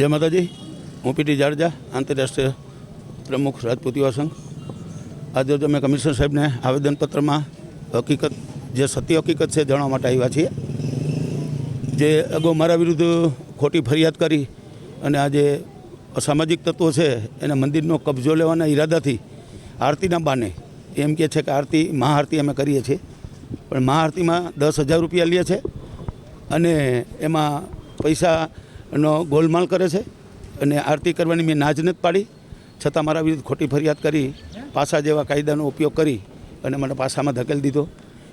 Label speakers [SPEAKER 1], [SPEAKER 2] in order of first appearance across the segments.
[SPEAKER 1] જય માતાજી. હું પીટી જાડેજા, આંતરરાષ્ટ્રીય પ્રમુખ રાજપૂત યુવા સંઘ. આજે અમે કમિશનર સાહેબને આવેદનપત્રમાં હકીકત, જે સત્ય હકીકત છે જાણવા માટે આવ્યા છીએ. જે અગાઉ મારા વિરુદ્ધ ખોટી ફરિયાદ કરી અને આજે અસામાજિક તત્વો છે, એને મંદિરનો કબજો લેવાના ઈરાદાથી આરતીના બાને એમ કહે છે કે આરતી, મહાઆરતી અમે કરીએ છીએ. પણ મહાઆરતીમાં દસ હજાર રૂપિયા લે છે અને એમાં પૈસાનો ગોલમાલ કરે છે અને આરતી કરવાની મેં નાજ નથી પાડી. છતાં મારા વિરુદ્ધ ખોટી ફરિયાદ કરી, પાસા જેવા કાયદાનો ઉપયોગ કરી અને મને પાસામાં ધકેલી દીધો.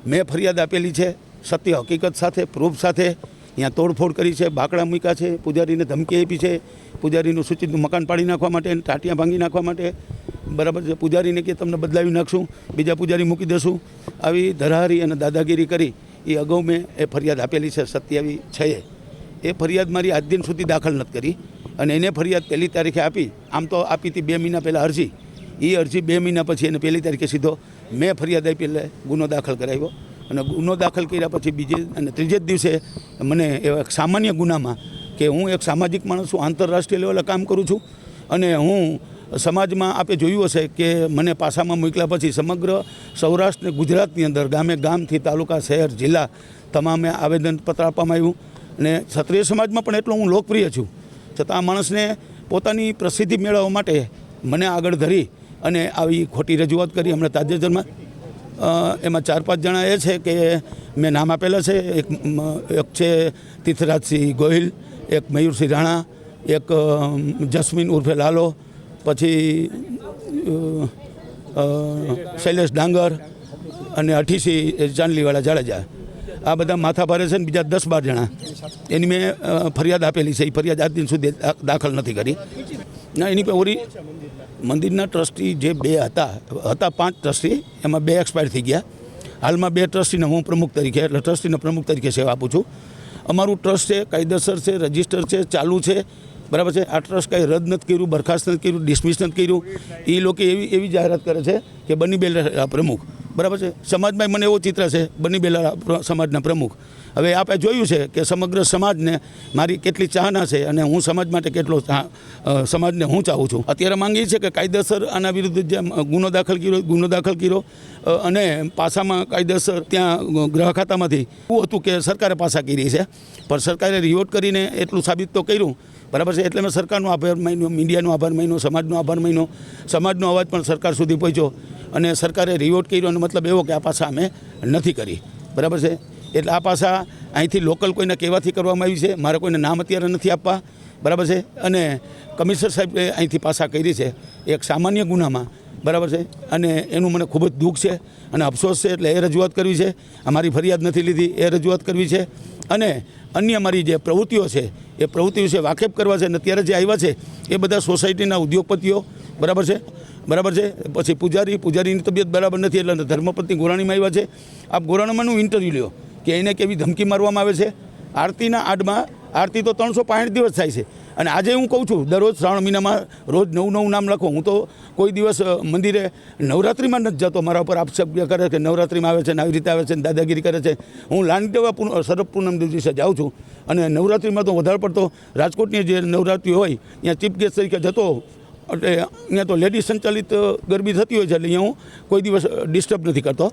[SPEAKER 1] મેં ફરિયાદ આપેલી છે, સત્ય હકીકત સાથે, પ્રૂફ સાથે. અહીંયા તોડફોડ કરી છે, બાકડા મૂક્યા છે, પૂજારીને ધમકી આપી છે, પૂજારીનું સૂચિતનું મકાન પાડી નાખવા માટે અને ટાટિયા ભાંગી નાખવા માટે. બરાબર છે, પૂજારીને કે તમને બદલાવી નાખશું, બીજા પૂજારી મૂકી દેશું. આવી ધરાહારી અને દાદાગીરી કરી, એ અગાઉ મેં એ ફરિયાદ આપેલી છે સત્યાવી છે એ ફરિયાદ મારી આજ દિન સુધી દાખલ નથી કરી અને એને ફરિયાદ પહેલી તારીખે આપી. આમ તો આપી હતી બે મહિના પહેલાં અરજી. એ અરજી બે મહિના પછી એને પહેલી તારીખે સીધો મેં ફરિયાદ આપી એટલે ગુનો દાખલ કરાવ્યો. અને ગુનો દાખલ કર્યા પછી બીજે અને ત્રીજે જ દિવસે મને એવા સામાન્ય ગુનામાં કે હું એક સામાજિક માણસ છું, આંતરરાષ્ટ્રીય લેવલે કામ કરું છું. અને હું સમાજમાં આપે જોયું હશે કે મને પાસામાં મોકલ્યા પછી સમગ્ર સૌરાષ્ટ્ર ગુજરાતની અંદર ગામે ગામથી તાલુકા, શહેર, જિલ્લા તમામે આવેદનપત્ર આપવામાં આવ્યું. અને ક્ષત્રિય સમાજમાં પણ એટલો હું લોકપ્રિય છું. છતાં આ માણસને પોતાની પ્રસિદ્ધિ મેળવવા માટે મને આગળ ધરી અને આવી ખોટી રજૂઆત કરી હમણાં તાજેતરમાં. એમાં ચાર પાંચ જણા એ છે કે મેં નામ આપેલા છે. એક એક છે તીર્થરાજસિંહ ગોહિલ, એક મયુરસિંહ રાણા, એક જસ્મીન ઉર્ફે લાલો, પછી શૈલેષ ડાંગર અને અઠીસી ચાંદલીવાળા જાડેજા. આ બધા માથા ભારે છે ને બીજા દસ બાર જણા. એની મેં ફરિયાદ આપેલી છે. એ ફરિયાદ આજ દિન સુધી દાખલ નથી કરી. ના, એની ઓરી મંદિરના ટ્રસ્ટી જે બે હતા હતા પાંચ ટ્રસ્ટી, એમાં બે એક્સપાયર થઈ ગયા. હાલમાં બે ટ્રસ્ટીને હું પ્રમુખ તરીકે, એટલે ટ્રસ્ટીને પ્રમુખ તરીકે સેવા આપું છું. અમારું ટ્રસ્ટ છે, કાયદેસર છે, રજિસ્ટર છે, ચાલુ છે. બરાબર છે? આ ટ્રસ્ટ કાંઈ રદ નથી કર્યું, બરખાસ્ત નથી કર્યું, ડિસમિસ નથી કર્યું. એ લોકો એવી એવી જાહેરાત કરે છે કે બની બેલા પ્રમુખ. બરાબર છે? સમાજમાં મને એવો ચિત્ર છે, બની બેલા સમાજના પ્રમુખ. હવે આપણે જોયું છે કે સમગ્ર સમાજને મારી કેટલી ચાહના છે અને હું સમાજ માટે કેટલો સમાજને હું ચાહું છું. અત્યારે માંગી છે કે કાયદેસર આના વિરુદ્ધ જે ગુનો દાખલ કર્યો, ગુનો દાખલ કર્યો અને પાસામાં કાયદેસર ત્યાં ગ્રહ ખાતામાંથી એવું હતું કે સરકારે પાસા કરી છે, પણ સરકારે રિવોટ કરીને એટલું સાબિત તો કર્યું. બરાબર છે? એટલે મેં સરકારનો આભાર માન્યો, મીડિયાનો આભાર માન્યો, સમાજનો આભાર માન્યો. સમાજનો અવાજ પણ સરકાર સુધી પહોંચ્યો. અને સરકારે રિવોટ કર્યો મતલબ એવો કે આ પાસા અમે નથી કરી. બરાબર છે? એટલે આ પાસા અહીંથી લોકલ કોઈને કહેવાથી કરવામાં આવી છે. મારે કોઈને નામ અત્યારે નથી આપવા. બરાબર છે? અને કમિશનર સાહેબે અહીંથી પાસા કરી છે. એક સામાન્ય ગુનામાં બરાબર છે? અને એનું મને ખૂબ જ દુઃખ છે અને અફસોસ છે, એટલે એ રજૂઆત કરવી છે. અમારી ફરિયાદ નથી લીધી, એ રજૂઆત કરવી છે. અને અન્ય મારી જે પ્રવૃત્તિઓ છે, એ પ્રવૃત્તિ વિશે વાકેફ કરવા છે અને અત્યારે જે આવ્યા છે, એ બધા સોસાયટીના ઉદ્યોગપતિઓ, બરાબર છે? બરાબર છે? પછી પૂજારી, પૂજારીની તબિયત બરાબર નથી, એટલે ધર્મપત્ની ગોરાણીમાં આવ્યા છે. આપ ગોરાણીમાંનું ઇન્ટરવ્યૂ લ્યો, કે એને કેવી ધમકી મારવામાં આવે છે? આરતીના આડમાં આરતી તો ત્રણસો પાંઠ દિવસ થાય છે. અને આજે હું કહું છું, દરરોજ શ્રાવણ મહિનામાં રોજ નવું નવું નામ લખો. હું તો કોઈ દિવસ મંદિરે નવરાત્રિમાં નથી જતો. મારા ઉપર આક્ષેપ કરે કે નવરાત્રિમાં આવે છે ને આવી રીતે આવે છે ને દાદાગીરી કરે છે. હું લાંગ દેવા શરદ પૂનમ દિવસે જાઉં છું. અને નવરાત્રિમાં તો વધારે પડતો રાજકોટની જે નવરાત્રિ હોય, ત્યાં ચીફ ગેસ્ટ તરીકે જતો એટલે અહીંયા તો લેડીઝ સંચાલિત ગરબી થતી હોય છે. એટલે અહીંયા હું કોઈ દિવસ ડિસ્ટર્બ નથી કરતો.